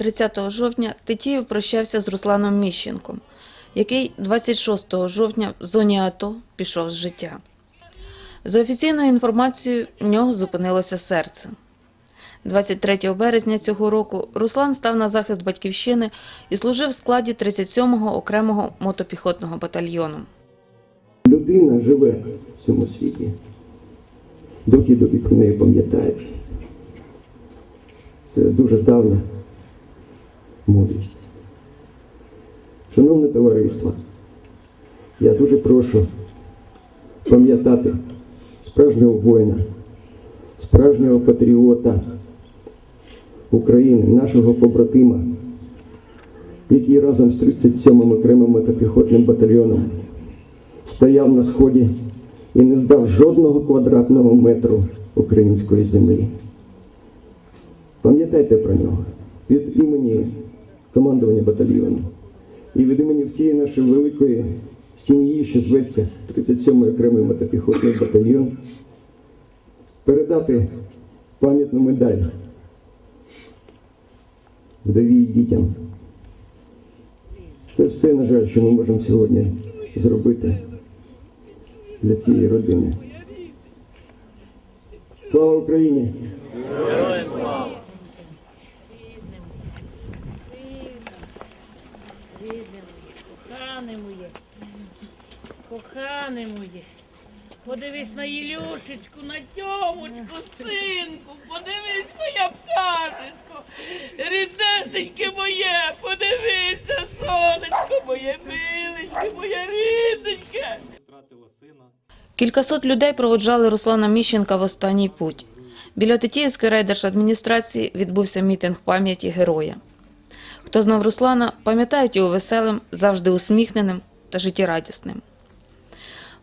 30 жовтня Тетіїв прощався з Русланом Міщенком, який 26 жовтня в зоні АТО пішов з життя. За офіційною інформацією, в нього зупинилося серце. 23 березня цього року Руслан став на захист батьківщини і служив в складі 37-го окремого мотопіхотного батальйону. Людина живе в цьому світі, доки про неї пам'ятає. Це дуже давна Шановне товариство, я дуже прошу пам'ятати справжнього воїна, справжнього патріота України, нашого побратима, який разом з 37-м окремим мотопіхотним батальйоном стояв на сході і не здав жодного квадратного метру української землі. Пам'ятайте про нього від імені командування батальйону і від імені всієї нашої великої сім'ї, що зветься 37-й окремий мотопіхотний батальйон, передати пам'ятну медаль вдові і дітям. Це все, на жаль, що ми можемо сьогодні зробити для цієї родини. Слава Україні! Кохане моє, кохане моє. Подивись на Ілюшечку, на Тьомочку, синку, подивись, моя пташечко, ріднесеньке моє, подивися, сонечко моє, миленьке, моє рідненьке. Кількасот людей проводжали Руслана Міщенка в останній путь. Біля Тетіївської райдержадміністрації відбувся мітинг пам'яті героя. Хто знав Руслана, пам'ятають його веселим, завжди усміхненим та життєрадісним.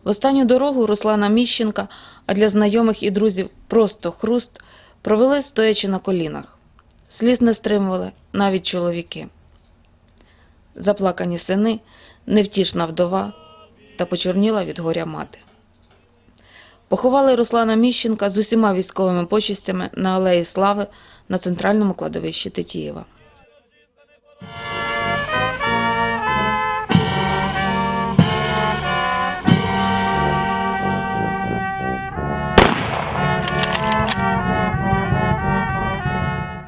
В останню дорогу Руслана Міщенка, а для знайомих і друзів просто хруст, провели стоячи на колінах. Сліз не стримували навіть чоловіки. Заплакані сини, невтішна вдова та почорніла від горя мати. Поховали Руслана Міщенка з усіма військовими почестями на Алеї Слави на центральному кладовищі Тетіїва.